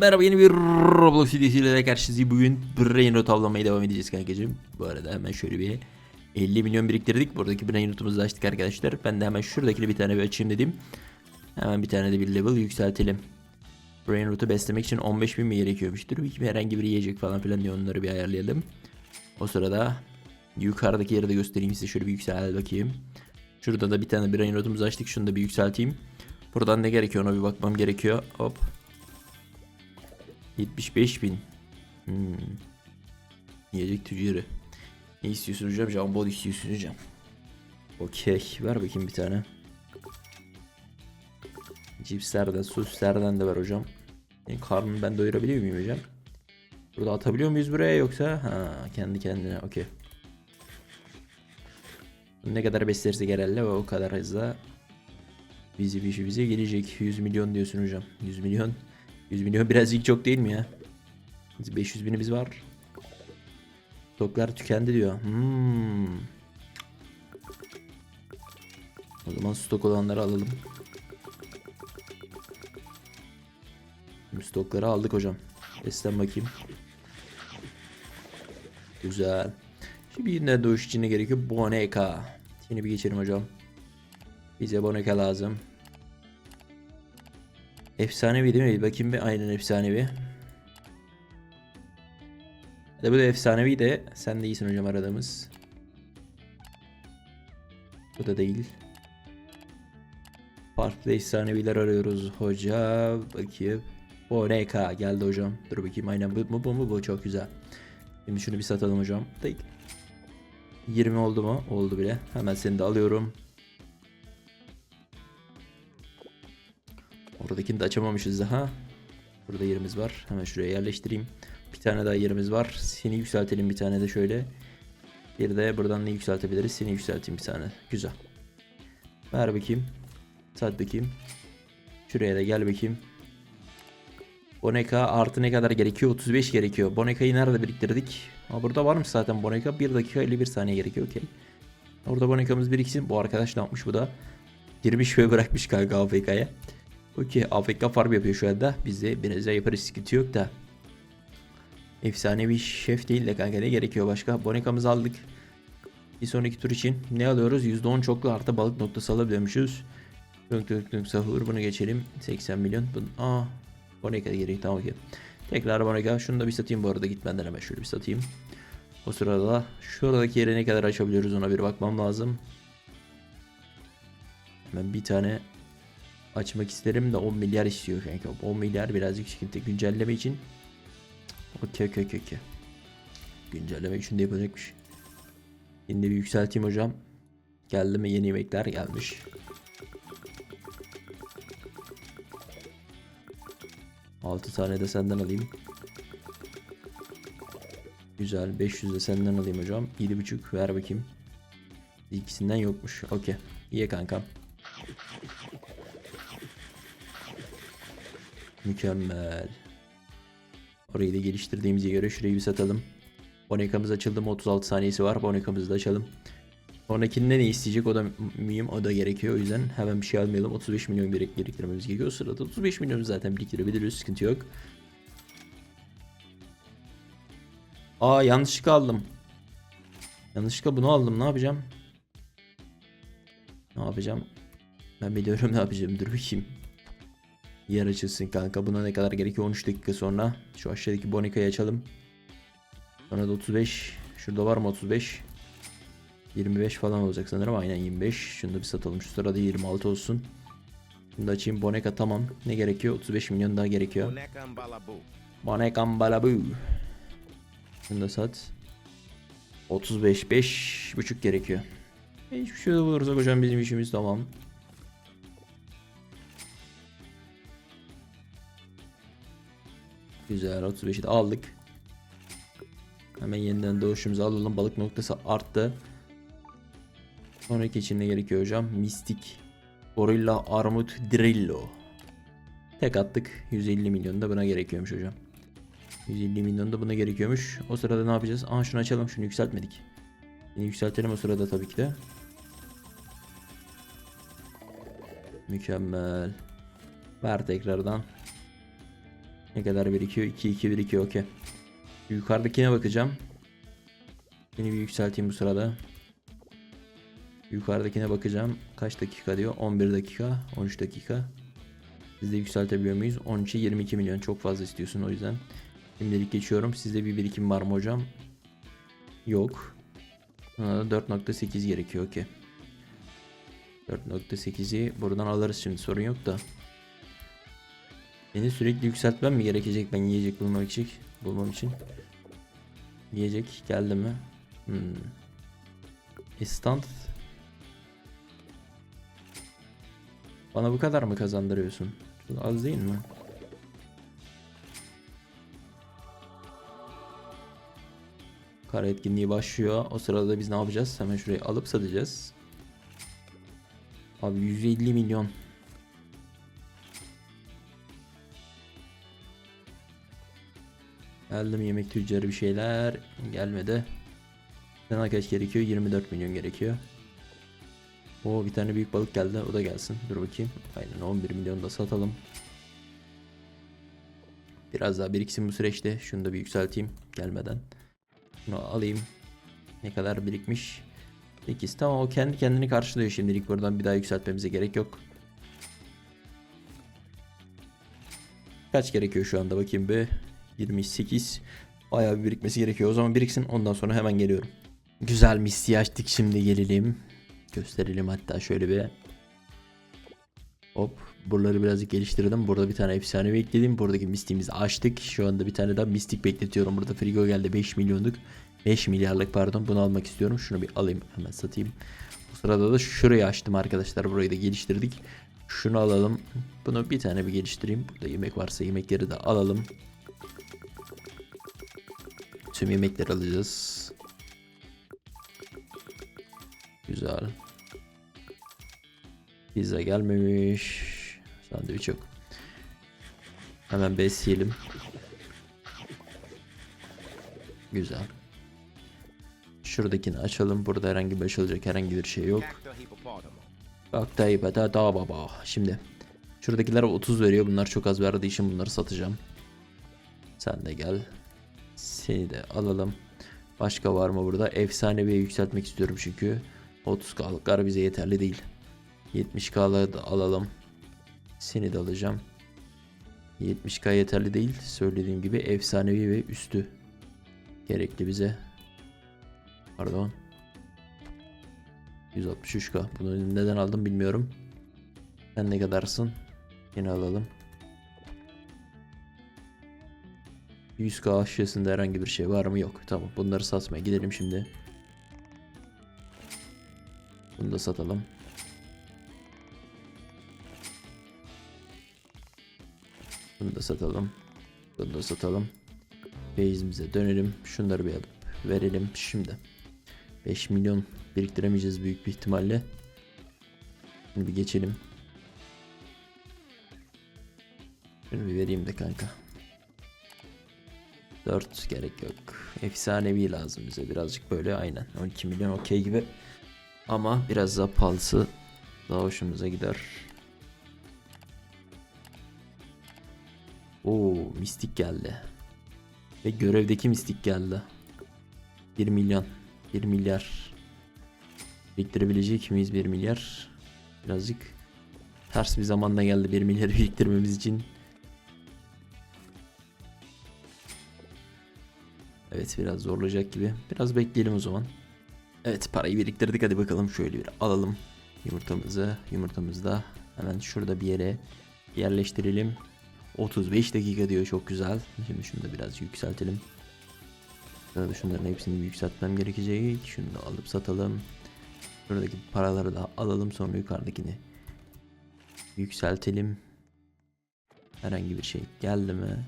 Merhaba yeni bir Roblox videosuyla da karşınızdayım. Bugün Brain Rot avlamaya devam edeceğiz kankacığım. Bu arada hemen şöyle bir 50 milyon biriktirdik. Buradaki Brain Rot'umuzu da açtık arkadaşlar. Ben de hemen şuradakini bir tane bir açayım dedim. Hemen bir tane de bir level yükseltelim. Brain Rot'u beslemek için 15 bin mi gerekiyormuş? Dur bir herhangi bir yiyecek falan filan diye onları bir ayarlayalım. O sırada yukarıdaki yeri de göstereyim size. Şöyle bir yüksel bakayım. Şurada da bir tane Brain Rot'umuzu açtık. Şunu da bir yükselteyim. Buradan ne gerekiyor ona bir bakmam gerekiyor. Hop. 75 bin. Hmm. Yiyecek tüccarı. Ne istiyorsun hocam? Jambon istiyorsun hocam. Okey. Ver bakayım bir tane. Cipslerden, sosislerden de ver hocam. Benim karnımı ben doyurabiliyor muyum hocam? Burada atabiliyor muyuz buraya yoksa? Ha, kendi kendine. Okey. Ne kadar beslerse herhalde o kadar hızla bizi bizi bize gelecek. 100 milyon diyorsun hocam. 100 milyon. 100 milyon birazcık çok değil mi ya? Biz 500 binimiz var. Stoklar tükendi diyor. Hmm. O zaman stok olanları alalım. Şimdi stokları aldık hocam. Beslen bakayım. Güzel. Şimdi yeniden doğuş için ne gerekiyor? Boneka. Seni bir geçelim hocam. Bize boneka lazım. Efsanevi değil mi? Bakayım bir aynen efsanevi. Hadi bu da efsanevi de sen de iyisin hocam aradığımız. Bu da değil. Farklı efsaneviler arıyoruz hoca. Bakayım. Boneka geldi hocam. Dur bakayım aynen bu bu bu bu, bu çok güzel. Şimdi şunu bir satalım hocam. Tık. 20 oldu mu? Oldu bile. Hemen seni de alıyorum. Oradakini de açamamışız daha. Burada yerimiz var. Hemen şuraya yerleştireyim. Bir tane daha yerimiz var. Seni yükseltelim bir tane de şöyle. Bir de buradan ne yükseltebiliriz? Seni yükselteyim bir tane. Güzel. Ver bakayım. Sat bakayım. Şuraya da gel bakayım. Boneka artı ne kadar gerekiyor? 35 gerekiyor. Boneka'yı nerede biriktirdik? Ha, burada varmış zaten Boneka. 1 dakika 51 saniye gerekiyor. Okey. Orada Boneka'mız biriksin. Bu arkadaş ne yapmış bu da? Girmiş ve bırakmış kanka AFK'ya. Okey AFK farm yapıyor şu anda. Biz de biraz daha yaparız sıkıntı yok da. Efsanevi şef değil de kanka ne gerekiyor başka? Boneka'mızı aldık. Bir sonraki tur için ne alıyoruz? %10 çoklu artı balık noktası alabiliyormuşuz. Dönk dönk dönk sahur bunu geçelim. 80 milyon. Bun Aa, Boneka gereği tamam okey. Tekrar Boneka. Şunu da bir satayım bu arada gitmeden hemen şöyle bir satayım. O sırada da şuradaki yere ne kadar açabiliyoruz ona bir bakmam lazım. Hemen bir tane açmak isterim de 10 milyar istiyor kanka. 10 milyar birazcık sıkıntı güncelleme için. Okey okey okey okey. Güncelleme için de yapacakmış. Şimdi bir yükselteyim hocam. Geldi mi yeni yemekler gelmiş. Altı tane de senden alayım. Güzel. 500 de senden alayım hocam. 7.5 ver bakayım. İkisinden yokmuş. Okey. İyi kankam. Mükemmel. Orayı da geliştirdiğimize göre şurayı bir satalım. Boneka'mız açıldı mı 36 saniyesi var. Boneka'mızı da açalım. Sonrakinde ne isteyecek o da mühim o da gerekiyor. O yüzden hemen bir şey almayalım. 35 milyon birik biriktirmemiz gerekiyor. O sırada 35 milyon zaten biriktirebiliriz. Sıkıntı yok. Aa yanlışlıkla aldım. Yanlışlıkla bunu aldım. Ne yapacağım? Ne yapacağım? Ben biliyorum ne yapacağım. Dur bakayım. Yer açılsın kanka. Buna ne kadar gerekiyor? 13 dakika sonra. Şu aşağıdaki Bonika'yı açalım. Sonra da 35. Şurada var mı 35? 25 falan olacak sanırım. Aynen 25. Şunu da bir satalım. Şu sırada 26 olsun. Şunu da açayım. Boneka tamam. Ne gerekiyor? 35 milyon daha gerekiyor. Boneca Balabu. Şunu da sat. 35 5 buçuk gerekiyor. Hiçbir şey bulursak hocam bizim işimiz tamam. Güzel 35'i de aldık. Hemen yeniden doğuşumuzu alalım. Balık noktası arttı. Sonraki için ne gerekiyor hocam? Mistik. Gorilla Armut Drillo. Tek attık. 150 milyon da buna gerekiyormuş hocam. 150 milyon da buna gerekiyormuş. O sırada ne yapacağız? Aa şunu açalım. Şunu yükseltmedik. Yine yükseltelim o sırada tabii ki de. Mükemmel. Ver tekrardan. Ne kadar birikiyor? 2 2 birikiyor okey. Yukarıdakine bakacağım. Seni bir yükselteyim bu sırada. Yukarıdakine bakacağım. Kaç dakika diyor? 11 dakika, 13 dakika. Biz de yükseltebiliyor muyuz? 13'e 22 milyon çok fazla istiyorsun o yüzden. Şimdilik geçiyorum. Sizde bir birikim var mı hocam? Yok. Buna da 4.8 gerekiyor okey. 4.8'i buradan alırız şimdi sorun yok da. Beni sürekli yükseltmem mi gerekecek ben yiyecek bulmam için? Bulmam için. Yiyecek geldi mi? Hmm. Instant. Bana bu kadar mı kazandırıyorsun? Çok az değil mi? Kara etkinliği başlıyor. O sırada biz ne yapacağız? Hemen şurayı alıp satacağız. Abi 150 milyon. Geldim yemek tüccarı bir şeyler. Gelmedi. Sana kaç gerekiyor? 24 milyon gerekiyor. O bir tane büyük balık geldi. O da gelsin. Dur bakayım. Aynen 11 milyon da satalım. Biraz daha biriksin bu süreçte. Şunu da bir yükselteyim gelmeden. Şunu alayım. Ne kadar birikmiş? 8. Tamam o kendi kendini karşılıyor şimdilik. Buradan bir daha yükseltmemize gerek yok. Kaç gerekiyor şu anda bakayım be. 28. Bayağı bir birikmesi gerekiyor. O zaman biriksin ondan sonra hemen geliyorum. Güzel misliği açtık şimdi gelelim. Gösterelim hatta şöyle bir. Hop. Buraları birazcık geliştirdim. Burada bir tane efsane bekledim. Buradaki mistiğimizi açtık. Şu anda bir tane daha mistik bekletiyorum. Burada frigo geldi 5 milyonluk. 5 milyarlık pardon. Bunu almak istiyorum. Şunu bir alayım. Hemen satayım. Bu sırada da şurayı açtım arkadaşlar. Burayı da geliştirdik. Şunu alalım. Bunu bir tane bir geliştireyim. Burada yemek varsa yemekleri de alalım. Tüm yemekleri alacağız. Güzel. Pizza gelmemiş. Sandviç yok. Hemen besleyelim. Güzel. Şuradakini açalım. Burada herhangi bir açılacak herhangi bir şey yok. Bak da da baba. Şimdi şuradakiler 30 veriyor. Bunlar çok az verdiği için bunları satacağım. Sen de gel. Seni de alalım. Başka var mı burada? Efsaneviye yükseltmek istiyorum çünkü. 30k'lıklar bize yeterli değil. 70k'ları da alalım. Seni de alacağım. 70k yeterli değil. Söylediğim gibi efsanevi ve üstü gerekli bize. Pardon. 163k. Bunu neden aldım bilmiyorum. Sen ne kadarsın? Yine alalım. 100k aşağısında herhangi bir şey var mı? Yok. Tamam. Bunları satmaya gidelim şimdi. Bunu da satalım. Bunu da satalım. Bunu da satalım. Base'imize dönelim. Şunları bir alıp verelim şimdi. 5 milyon biriktiremeyeceğiz büyük bir ihtimalle. Şimdi bir geçelim. Şunu bir vereyim de kanka. 4 gerek yok. Efsanevi lazım bize birazcık böyle aynen. 12 milyon okey gibi. Ama biraz daha pahalısı daha hoşumuza gider. Oo mistik geldi. Ve görevdeki mistik geldi. 1 milyon. 1 milyar. Biriktirebilecek miyiz 1 milyar? Birazcık ters bir zamanda geldi 1 milyarı biriktirmemiz için. Evet biraz zorlayacak gibi. Biraz bekleyelim o zaman. Evet parayı biriktirdik hadi bakalım şöyle bir alalım yumurtamızı. Yumurtamızı da hemen şurada bir yere yerleştirelim. 35 dakika diyor çok güzel. Şimdi şunu da biraz yükseltelim. Sırada şunların hepsini yükseltmem gerekecek. Şunu da alıp satalım. Buradaki paraları da alalım sonra yukarıdakini yükseltelim. Herhangi bir şey geldi mi?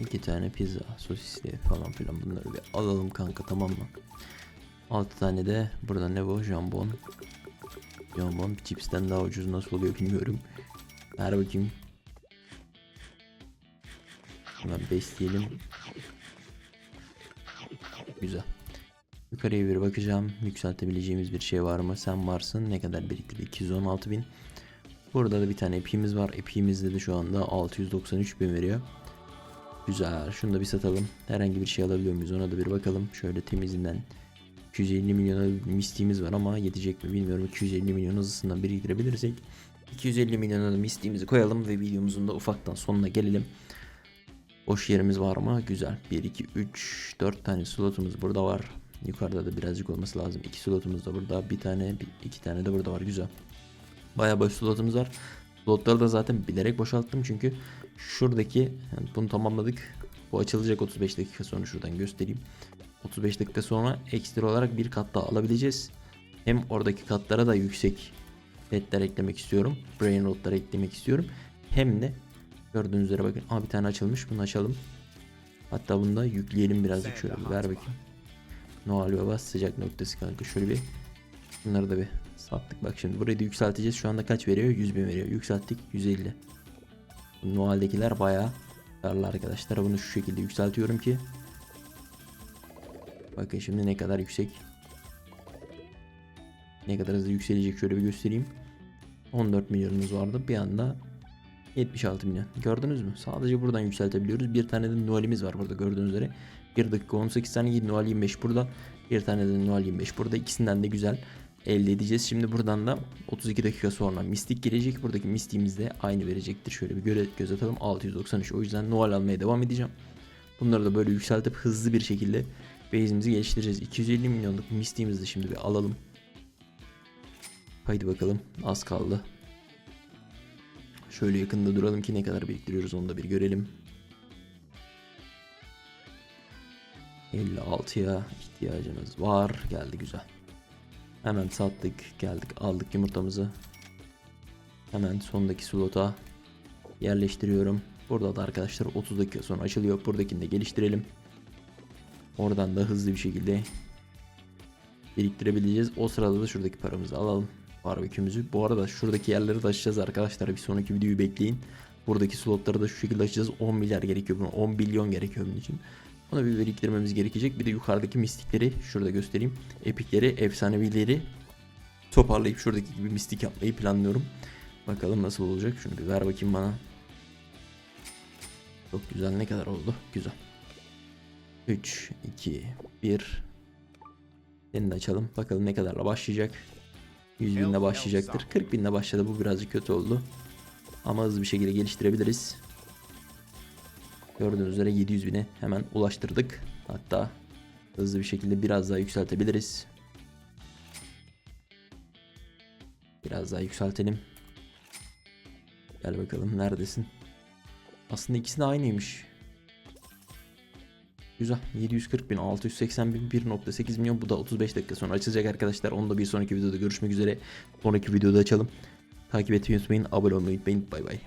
İki tane pizza, sosisli falan filan bunları bir alalım kanka tamam mı? 6 tane de burada ne bu? Jambon. Jambon cipsten daha ucuz nasıl oluyor bilmiyorum. Ver bakayım. Hemen besleyelim. Güzel. Yukarıya bir bakacağım. Yükseltebileceğimiz bir şey var mı? Sen varsın. Ne kadar biriktirdi? 216 bin. Burada da bir tane epimiz var. Epimizde de şu anda 693 bin veriyor. Güzel. Şunu da bir satalım. Herhangi bir şey alabiliyor muyuz? Ona da bir bakalım. Şöyle temizinden 250 milyona mistiğimiz var ama yetecek mi bilmiyorum. 250 milyon hızlısından biriktirebilirsek 250 milyona da mistiğimizi koyalım ve videomuzun da ufaktan sonuna gelelim. Boş yerimiz var mı? Güzel. 1, 2, 3, 4 tane slotumuz burada var. Yukarıda da birazcık olması lazım. 2 slotumuz da burada. Bir tane, bir, iki tane de burada var. Güzel. Bayağı boş slotumuz var. Slotları da zaten bilerek boşalttım çünkü şuradaki yani bunu tamamladık. Bu açılacak 35 dakika sonra şuradan göstereyim. 35 dakika sonra ekstra olarak bir kat daha alabileceğiz. Hem oradaki katlara da yüksek ledler eklemek istiyorum. Brain rotlar eklemek istiyorum. Hem de gördüğünüz üzere bakın. Aa bir tane açılmış. Bunu açalım. Hatta bunu da yükleyelim birazcık şöyle bir ver bakayım. Noel Baba sıcak noktası kanka şöyle bir bunları da bir sattık bak şimdi burayı da yükselteceğiz şu anda kaç veriyor 100 bin veriyor yükselttik 150 Noel'dekiler bayağı karlı arkadaşlar bunu şu şekilde yükseltiyorum ki bakın şimdi ne kadar yüksek ne kadar hızlı yükselecek şöyle bir göstereyim 14 milyonumuz vardı bir anda 76 milyon. Gördünüz mü? Sadece buradan yükseltebiliyoruz. Bir tane de Noel'imiz var burada gördüğünüz üzere. 1 dakika 18 saniye Noel 25 burada. Bir tane de Noel 25 burada. İkisinden de güzel elde edeceğiz. Şimdi buradan da 32 dakika sonra mistik gelecek. Buradaki mistiğimiz de aynı verecektir. Şöyle bir göre, göz atalım. 693. O yüzden Noel almaya devam edeceğim. Bunları da böyle yükseltip hızlı bir şekilde base'imizi geliştireceğiz. 250 milyonluk mistiğimizi de şimdi bir alalım. Haydi bakalım. Az kaldı. Şöyle yakında duralım ki ne kadar biriktiriyoruz onu da bir görelim. 56'ya ihtiyacımız var. Geldi güzel. Hemen sattık. Geldik aldık yumurtamızı. Hemen sondaki slota yerleştiriyorum. Burada da arkadaşlar 30 dakika sonra açılıyor. Buradakini de geliştirelim. Oradan da hızlı bir şekilde biriktirebileceğiz. O sırada da şuradaki paramızı alalım. Barbekümüzü. Bu arada şuradaki yerleri de açacağız arkadaşlar. Bir sonraki videoyu bekleyin. Buradaki slotları da şu şekilde açacağız. 10 milyar gerekiyor buna. 10 milyon gerekiyor bunun için. Bunu bir biriktirmemiz gerekecek. Bir de yukarıdaki mistikleri şurada göstereyim. Epikleri, efsanevileri toparlayıp şuradaki gibi mistik yapmayı planlıyorum. Bakalım nasıl olacak. Şunu bir ver bakayım bana. Çok güzel. Ne kadar oldu? Güzel. 3, 2, 1. Seni de açalım. Bakalım ne kadarla başlayacak. 100 binle başlayacaktır. 40 binle başladı. Bu birazcık kötü oldu. Ama hızlı bir şekilde geliştirebiliriz. Gördüğünüz üzere 700 bine hemen ulaştırdık. Hatta hızlı bir şekilde biraz daha yükseltebiliriz. Biraz daha yükseltelim. Gel bakalım neredesin? Aslında ikisi de aynıymış. Güzel. 740 bin, 680 bin, 1.8 milyon. Bu da 35 dakika sonra açılacak arkadaşlar. Onu da bir sonraki videoda görüşmek üzere. Sonraki videoda açalım. Takip etmeyi unutmayın. Abone olmayı unutmayın. Bay bay.